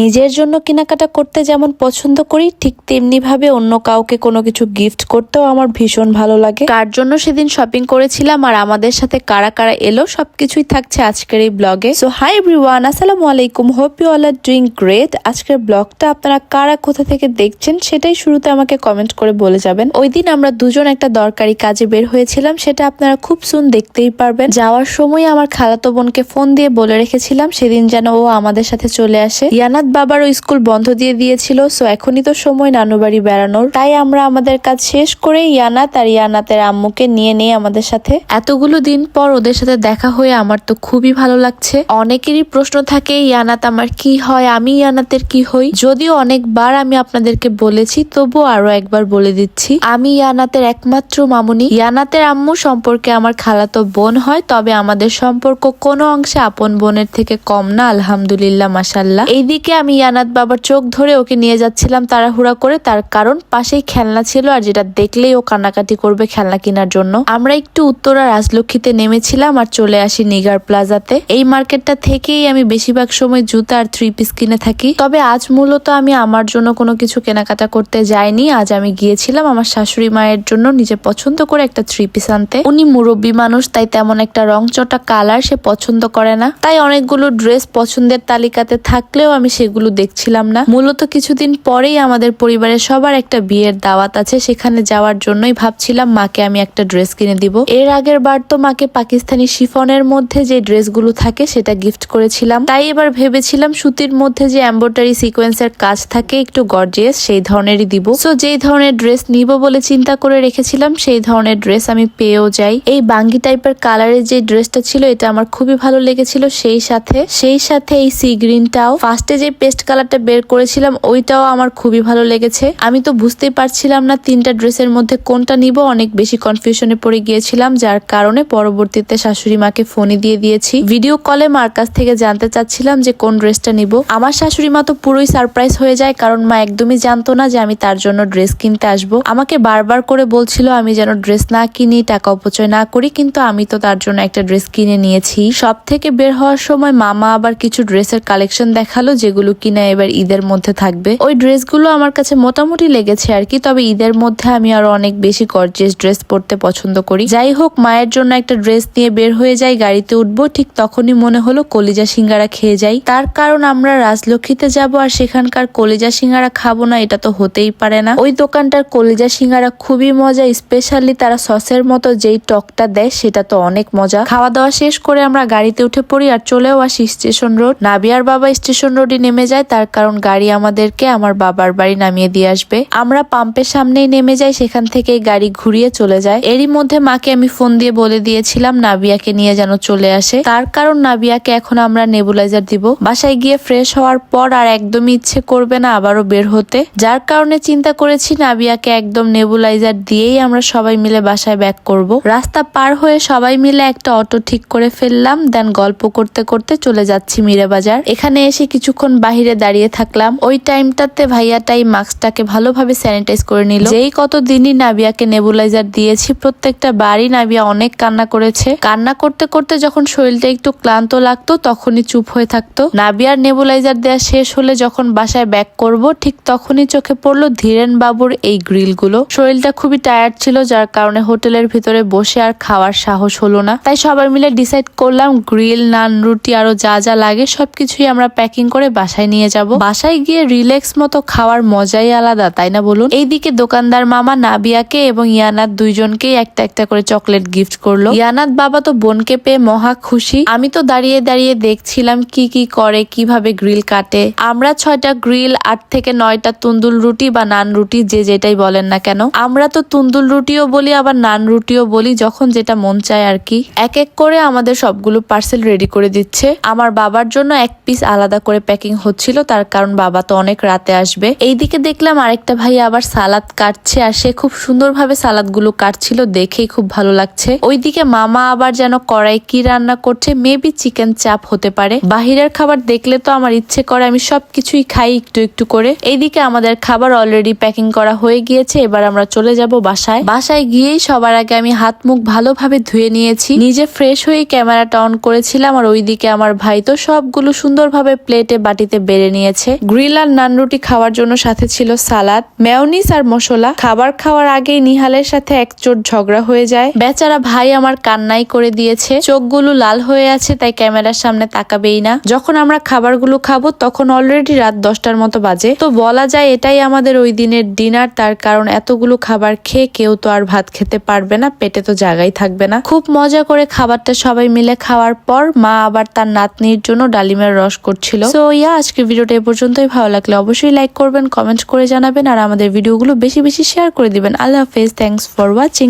নিজের জন্য কেনাকাটা করতে যেমন পছন্দ করি, ঠিক তেমনি ভাবে অন্য কাউকে কোনো কিছু গিফট করতেও আমার ভীষণ ভালো লাগে। কার জন্য সেদিন শপিং করেছিলাম আর আমাদের সাথে কারা কারা এলো, সবকিছুই থাকছে আজকের এই ব্লগে সো হাই এভরিওয়ান আসসালামু আলাইকুম। Hope you all are doing great আজকের ব্লগটা আপনারা কারা কোথা থেকে দেখছেন সেটাই শুরুতে আমাকে কমেন্ট করে বলে যাবেন। ওই দিন আমরা দুজন একটা দরকারি কাজে বের হয়েছিলাম, সেটা আপনারা খুব সুন দেখতেই পারবেন। যাওয়ার সময় আমার খালাতো বোনকে ফোন দিয়ে বলে রেখেছিলাম, সেদিন যেন ও আমাদের সাথে চলে আসে। ইয়ানাত বাবারও স্কুল বন্ধ দিয়ে দিয়েছিল, সো এখনই তো সময় নানু বাড়ি বেড়ানোর। তাই আমরা আমাদের কাজ শেষ করে ইয়ানাত আর ইয়ানাতের আম্মুকে নিয়ে নেই আমাদের সাথে। এতগুলো দিন পর ওদের সাথে দেখা হয়ে আমার তো খুবই ভালো লাগছে। অনেকেরই প্রশ্ন থাকে, ইয়ানাত আমার কি হয়? আমি ইয়ানাতের কি হই? যদিও অনেকবার আমি আপনাদেরকে বলেছি, তবু আরও একবার বলে দিচ্ছি, আমি ইয়ানাতের একমাত্র মামুনি। ইয়ানাতের আম্মু সম্পর্কে আমার খালাতো বোন হয়, তবে আমাদের সম্পর্ক কোনো অংশে আপন বোনের থেকে কম না, আলহামদুলিল্লাহ মাসাল্লাহ এইদিকে আমি ইয়ানাত বাবার চোখ ধরে ওকে নিয়ে যাচ্ছিলাম তাড়াহুড়া করে। তার কারণ পাশেই খেলনা ছিল আর যেটা দেখলেই ও কান্নাকাটি করবে খেলনা কেনার জন্য। আমরা একটু উত্তরা রাজলক্ষ্মীতে নেমেছিলাম আর চলে আসি নিগার প্লাজাতে। এই মার্কেটটা থেকেই আমি বেশিরভাগ সময় জুতা আর থ্রি পিস কিনে থাকি। তবে আজ মূলত আমি আমার জন্য কোনো কিছু কেনাকাটা করতে যাইনি। আজ আমি গিয়েছিলাম আমার শাশুড়ি মায়ের জন্য নিজে পছন্দ করে একটা থ্রি পিস আনতে। উনি মুরব্বী মানুষ, তাই তেমন একটা রং চটা কালার সে পছন্দ করে না। তাই অনেকগুলো ড্রেস পছন্দের তালিকাতে থাকলেও আমি সেগুলো দেখছিলাম না। মূলত কিছুদিন পরেই আমাদের পরিবারের সবার একটা বিয়ের দাওয়াত আছে, সেখানে যাওয়ার জন্যই ভাবছিলাম মাকে আমি একটা ড্রেস কিনে দিব। এর আগের বার তো মাকে পাকিস্তানি শিফনের মধ্যে যে ড্রেসগুলো থাকে সেটা গিফট করেছিলাম। তাই এবার ভেবেছিলাম সুতির মধ্যে যে এম্ব্রয়ডারি সিকোয়েন্সের কাজ থাকে, একটু গর্জিয়াস, সেই ধরনেরই দিব। সো যেই ধরনের ড্রেস নিব বলে চিন্তা করে রেখেছিলাম, সেই ধরনের ড্রেস আমি পেয়েও যাই। এই বাঙ্গি টাইপের কালারের যে ড্রেসটা ছিল, এটা আমার খুবই ভালো লেগেছিল। সেই সাথে সেই সাথে এই সি গ্রিনটাও ফার্স্টে যে পেস্ট কালারটা বের করেছিলাম, ওইটাও আমার খুবই ভালো লেগেছে। আমি তো বুঝতেই পারছিলাম না তিনটা ড্রেসের মধ্যে কোনটা নিব। অনেক বেশি কনফিউশনে পড়ে গিয়েছিলাম, যার কারণে পরবর্তীতে শাশুড়ি মাকে ফোনে দিয়ে দিয়েছি। ভিডিও কলে মার কাছ থেকে জানতে চাচ্ছিলাম যে কোন ড্রেসটা নিব। আমার শাশুড়ি মা তো পুরোই সারপ্রাইজ হয়ে যায়, কারণ মা একদমই জানতো না যে আমি তার জন্য ড্রেস কিনতে আসব। আমাকে বারবার করে বলছিল, আমি যেন ড্রেস না কিনি, টাকা অপচয় না করি, কিন্তু আমি তো তার জন্য একটা ড্রেস কিনে নিয়েছি। সব থেকে বের হওয়ার সময় মামা আবার কিছু ড্রেসের কালেকশন দেখাল যেগুলো কিনা এবার ঈদের মধ্যে থাকবে। ওই ড্রেসগুলো আমার কাছে মোটামুটি লেগেছে আর কি, তবে ঈদের মধ্যে আমি আরও অনেক বেশি গর্জিয়াস ড্রেস পরতে পছন্দ করি। যাই হোক, মায়ের জন্য একটা ড্রেস নিয়ে বের হয়ে যাই, গাড়িতে উঠবো, ঠিক তখনই মনে হলো কলিজা সিঙ্গারা খেয়ে যাই। তার কারণ আমরা রাজলক্ষ্মীতে যাব আর সেখানকার কলিজা সিঙ্গারা খাব না, এটা তো হতেই পারে না। ওই দোকানটার কলিজা সিঙ্গারা খুবই মজা স্পেশালি তারা সসের মতো যেই টকটা দেয়, সেটা তো অনেক মজা। খাওয়া দাওয়া শেষ করে আমরা গাড়িতে উঠে পড়ি আর চলেও আসি স্টেশন রোড। নাবিয়ার বাবা স্টেশন রোডে নেমে যায়, তার কারণ গাড়ি আমাদেরকে আমার বাবার বাড়ি নামিয়ে দিয়ে আসবে। আমরা পাম্পের সামনেই নেমে যাই, সেখান থেকেই গাড়ি ঘুরিয়ে চলে যায়। এরই মধ্যে মাকে আমি ফোন দিয়ে বলে দিয়েছিলাম নাবিয়াকে নিয়ে যেন চলে আসে। তার কারণ নাবিয়াকে এখন আমরা নেবুলাইজার দিব। বাসায় গিয়ে ফ্রেশ হওয়ার পর আর একদমই ইচ্ছে করবে না আবারও বের হতে। যার কারণে চিন্তা করেছি নাবিয়াকে একদম নেবুলাইজার দিয়েই আমরা সবাই মিলে বাসায় ব্যাক করব। রাস্তা পার হয়ে সবাই মিলে একটা অটো ঠিক করে ফেললাম, দেন গল্প করতে করতে চলে যাচ্ছি মিরে বাজার। এখানে এসে কিছুক্ষণ বাহিরে দাঁড়িয়ে থাকলাম, ওই টাইমটাতে ভাইয়াটাই মাস্কটাকে ভালোভাবে স্যানিটাইজ করে নিল। যেই কত দিনই নাবিয়াকে নেবুলাইজার দিয়েছি, প্রত্যেকটা বাড়ি নাবিয়া অনেক কান্না করেছে। কান্না করতে করতে যখন শরীরটা একটু ক্লান্ত লাগতো, তখনই চুপ হয়ে থাকতো। নাবিয়ার নেবুলাইজার দেওয়া শেষ হলে যখন বাসায় ব্যাক করব, ঠিক তখনই চোখে পড়ল ধীরেন বাবুর এই গ্রিলগুলো। শরীরটা খুবই টায়ার্ড ছিল, যার কারণে হোটেলের ভিতরে বসে আর খাওয়ার সাহস হলো না। তাই সবাই মিলে ডিসাইড করলাম, গ্রিল, নান, রুটি, আরও যা যা লাগে সবকিছুই আমরা প্যাকিং করে বাসায় নিয়ে যাব। বাসায় গিয়ে রিল্যাক্স মতো খাওয়ার মজাই আলাদা, তাই না বলুন? এইদিকে দোকানদার মামা নাবিয়াকে এবং ইয়ানাত দুইজনকেই একটা একটা করে চকলেট গিফট করল। ইয়ানাত বাবা তো বোনকে পেয়ে মহা খুশি। আমি তো দাঁড়িয়ে দাঁড়িয়ে দেখছিলাম কি কি করে, কীভাবে গ্রিল কাটে। আমরা ছয়টা গ্রিল, আট থেকে নয়টা তুন্দুল রুটি বা নান রুটি, যে যেটাই বলেন না কেন। আমরা তো তুন্দুল রুটিও বলি, আবার নান রুটিও বলি, যখন যেটা মন চায় আর কি। এক এক করে আমাদের সবগুলো পার্সেল রেডি করে দিচ্ছে। আমার বাবার জন্য এক পিস আলাদা করে প্যাকিং হচ্ছিল, তার কারণ বাবা তো অনেক রাতে আসবে। এইদিকে দেখলাম আরেকটা ভাই আবার সালাদ কাটছে আর সে খুব সুন্দরভাবে সালাদগুলো কাটছিল, দেখেই খুব ভালো লাগছে। ওইদিকে মামা আবার যেন কড়াই কি রান্না করছে মেবি চিকেন চাপ হতে পারে। বাহিরের খাবার দেখলে তো আমার ইচ্ছে করে, আমি সবকিছুই খাই একটু একটু করে। এইদিকে আমাদের খাবার অলরেডি প্যাকিং করা হয়ে গিয়েছে, এবার আমরা চলে যাব বাসায়। বাসায় গিয়েই সবার আগে আমি হাত মুখ ভালোভাবে ধুয়ে নিয়েছি। নিজে ফ্রেশ হয়ে ক্যামেরাটা অন করেছিলাম, আর ওইদিকে আমার ভাই তো সবগুলো সুন্দরভাবে প্লেটে বাটি বাটিতে বেড়ে নিয়েছে। গ্রিল আর নান রুটি খাওয়ার জন্য সাথে ছিল সালাদ মেয়নিস আর মশলা। খাবার খাওয়ার আগেই নিহালের সাথে এক চোট ঝগড়া হয়ে যায়। বেচারা ভাই আমার কান্নাই করে দিয়েছে। চোখগুলো লাল হয়ে আছে, তাই ক্যামেরার সামনে তাকাবেই না। যখন আমরা খাবারগুলো খাব, তখন অলরেডি রাত দশটার মতো বাজে। তো বলা যায় এটাই আমাদের ওই দিনের ডিনার তার কারণ এতগুলো খাবার খেয়ে কেউ তো আর ভাত খেতে পারবে না, পেটে তো জায়গাই থাকবে না। খুব মজা করে খাবারটা সবাই মিলে খাওয়ার পর, মা আবার তার নাতনির জন্য ডালিমের রস করছিল। সো ইয়া আজকে ভিডিওটা এ পর্যন্তই। ভালো লাগলে অবশ্যই লাইক করবেন কমেন্ট করে জানাবেন, আর আমাদের ভিডিওগুলো বেশি বেশি শেয়ার করে দিবেন। আল্লাহ হাফেজ থ্যাংকস ফর ওয়াচিং